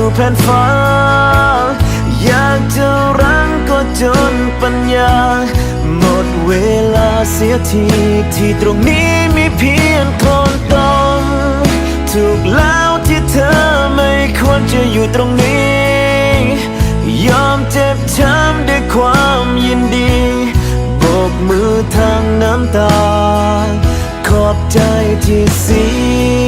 สู่แผ่นฟ้า อยากจะรั้งก็จนปัญญา หมดเวลาเสียทีที่ตรงนี้มีเพียงโคลนตมถูกแล้วที่เธอไม่ควรจะอยู่ตรงนี้ ยอมเจ็บช้ำด้วยความยินดีโบกมือทางน้ำตา ขอบใจที่เสีย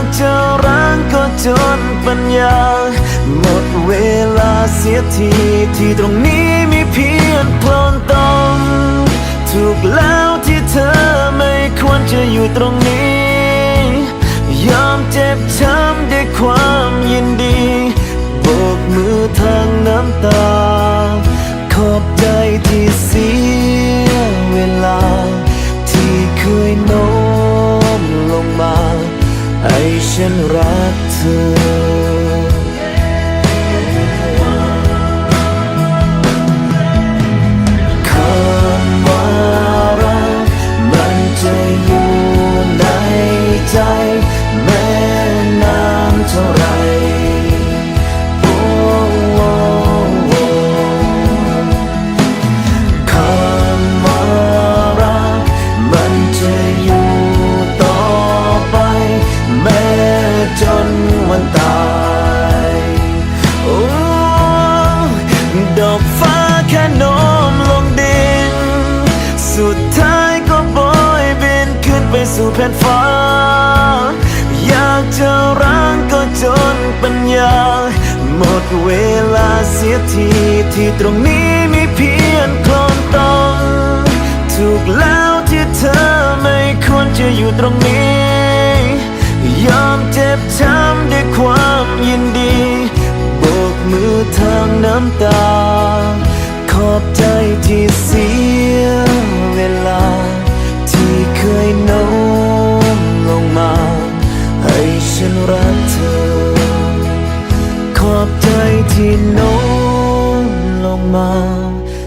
ากจะรังก็จนปัญญา หมดเวลาเสียทีที่ตรงนี้มีเพียงโคลนตมถูกแล้วที่เธอไม่ควรจะอยู่ตรงนี้ ยอมเจ็บช้ำด้วยความ รั ที่ตรงนี้มีเพียงโคลนตมถูกแล้วที่เธอไม่ควรจะอยู่ตรงนี้ ยอมเจ็บช้ำด้วยความยินดีโบกมือทางน้ำตา ขอบใจที่เสียเวลา ที่เคยโน้มลงมา ให้ฉันรักเธอ ขอบใจที่โน้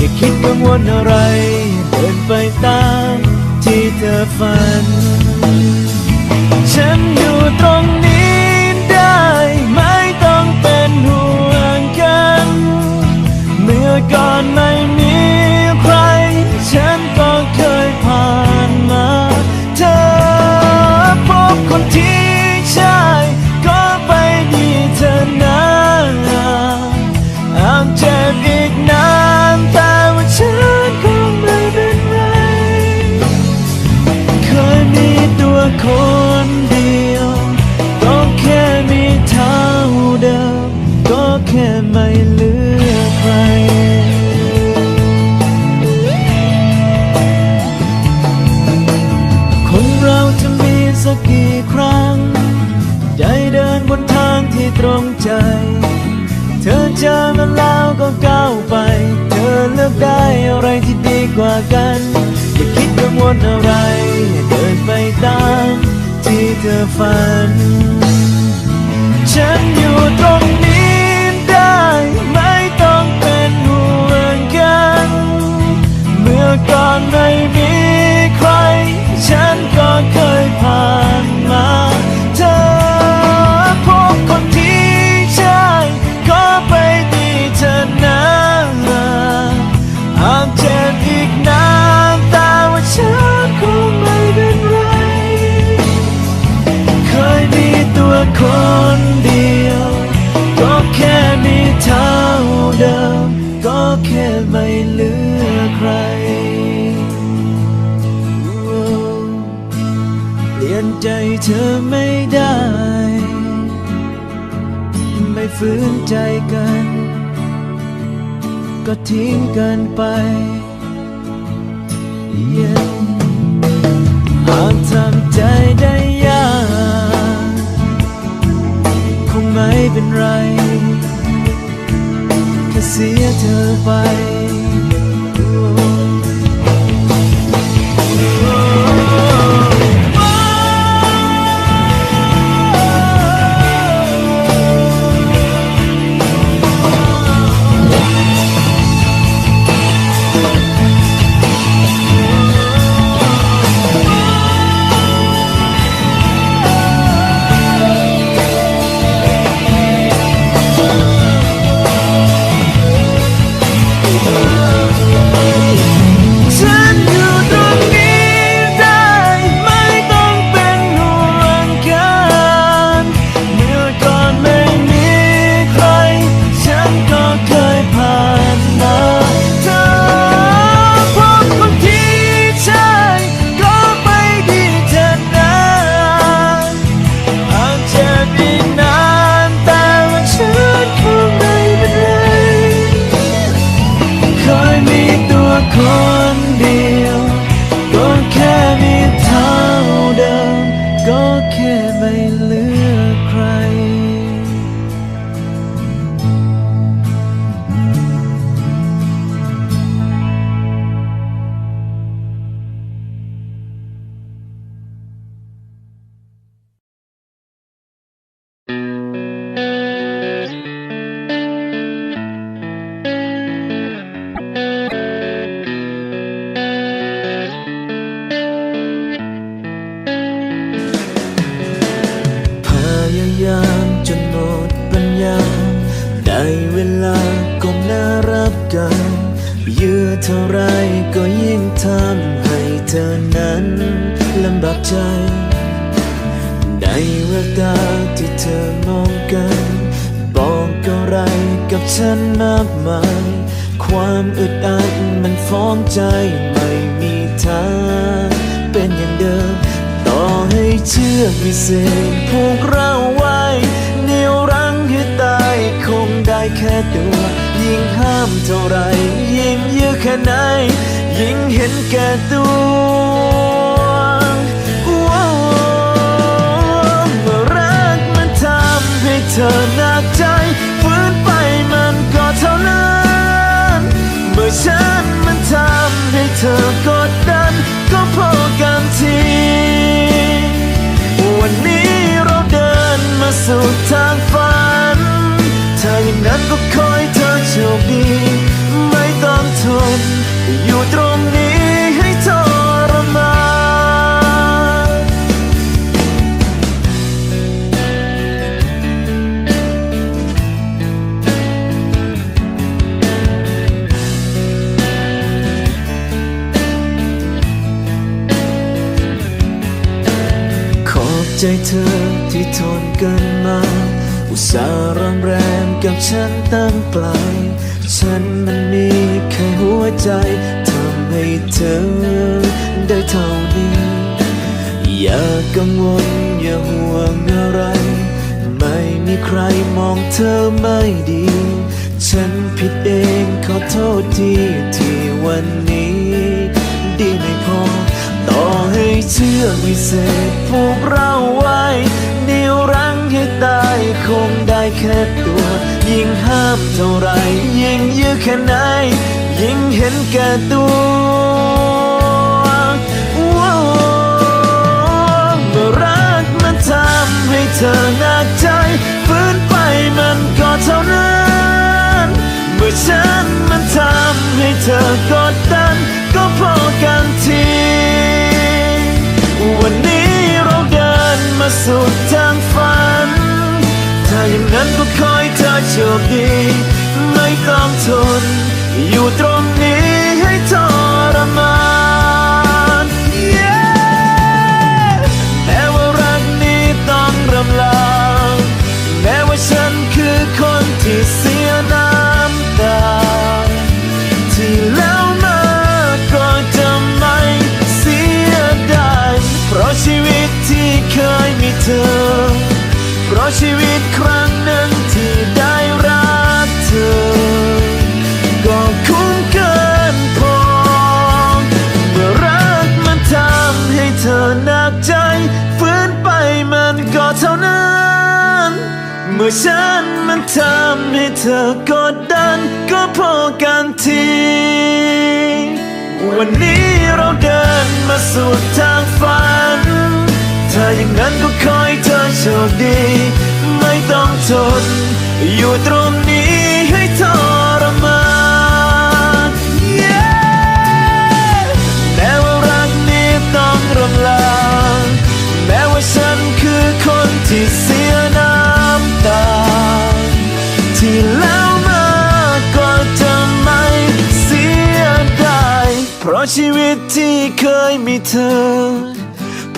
อย่าคิดกังวลอะไร เดินไปตามที่เธอฝัน อะไรเดินไปตามที่เธอฝัน ฉันอยู่ตรง อไม่ได้ ไม่ฝืนใจกัน ก็ทิ้งกันไป Yeah หากทำใจได้ยากคงไม่เป็นไร แค่เสียเธอไป ทำให้เธอนั้นลำบากใจ ในแววตาที่เธอมองกัน บอกอะไรกับฉันมากมาย ความอึดอัดมันฟ้องใจไม่มีทางเป็นอย่างเดิม ต่อให้เชือกวิเศษผูกเราไว้เหนียวรั้งให้ตายคงได้แค่ตัว ยิ่งห้ามเท่าไร แค่ไหน ยิ่งเห็นแก่ตัวว้าวเมื่อรักมันทเธอหนักใจฝืนไปมันก็เท่านั้นเมื่อฉันมันทำให้เธอกดดัน ก็พอกันที วันนี้เราเดินมาสู่ทาง ใจเธอที่ทนกันมา อุตส่าห์รำแรมกับฉันตั้งไกล ฉันมันมีแค่หัวใจทำให้เธอได้เท่านี้ อย่ากังวลอย่าห่วงอะไร ไม่มีใครมองเธอไม่ดี ฉันผิดเองขอโทษทีที่วันนี้ เชื่อวิเศษผูกเราไว้นิ้วรั้งให้ตายคงได้แค่ตัว ยิ่งห้ามเท่าไรยิ่งยื้อแค่ไหน ยิ่งเห็นแก่ตัวเมื่อรักมันทำให้เธอหนักใจฝืนไปมันก็เท่านั้น เมื่อฉันมันทำให้เธอกดดัน สู่ทางฝัน ถ้าอย่างนั้นก็คอยเธอโชคดี ไม่ต้องทน อยู่ตรง ชีวิตครั้งหนึ่งที่ได้รักเธอ ก็คุ้มเกินพอเมื่อรักมันทำให้เธอหนักใจฝืนไปมันก็เท่านั้น เมื่อฉันมันทำให้เธอกดดัน ก็พอกันที วันนี้เราเดินมาสู่ทางฝันถ้าอย่างนั้นก็ขอ โชคดี ไม่ต้องทน อยู่ตรงนี้ให้ทรมาน Yeah แม้ว่ารักนี้ต้องรำลา แม้ว่าฉันคือคนที่เสียน้ำตา ที่แล้วมาก็จะไม่เสียดายเพราะชีวิตที่เคยมีเธอ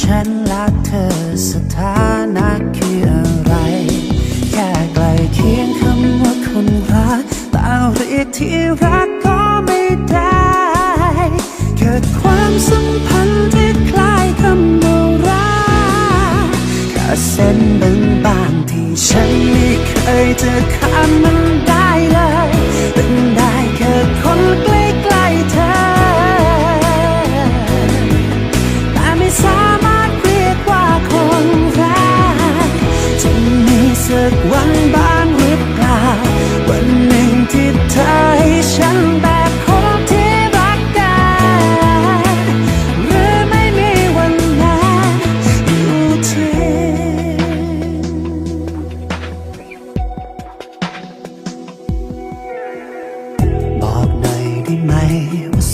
ฉันและเธอสถานะคืออะไร แค่ใกลเคียงคำว่าคนรักแต่เรียกที่รักก็ไม่ได้ เกิดความสัมพันธ์ที่คล้ายคำว่ารักแค่เส้นบางๆที่ฉันไม่เคยจะข้ามมันได้เลย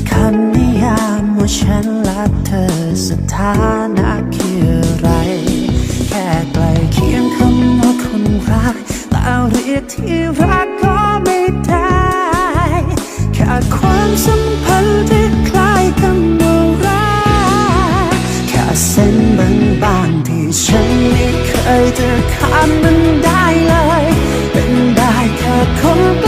มีคำนิยามว่าฉันรักเธอสถานะคืออะไร แค่ใกลเคียงคำว่าคนรักแต่เรียกที่รักก็ไม่ได้แค่ความสัมพันธ์ที่คล้ายกันว่ารักแค่เส้นบางๆที่ฉันไม่เคยจะข้ามมันได้เลย เป็นได้แค่คน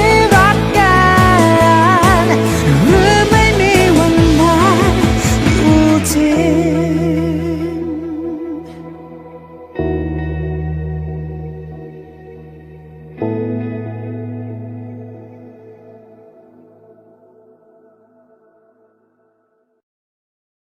่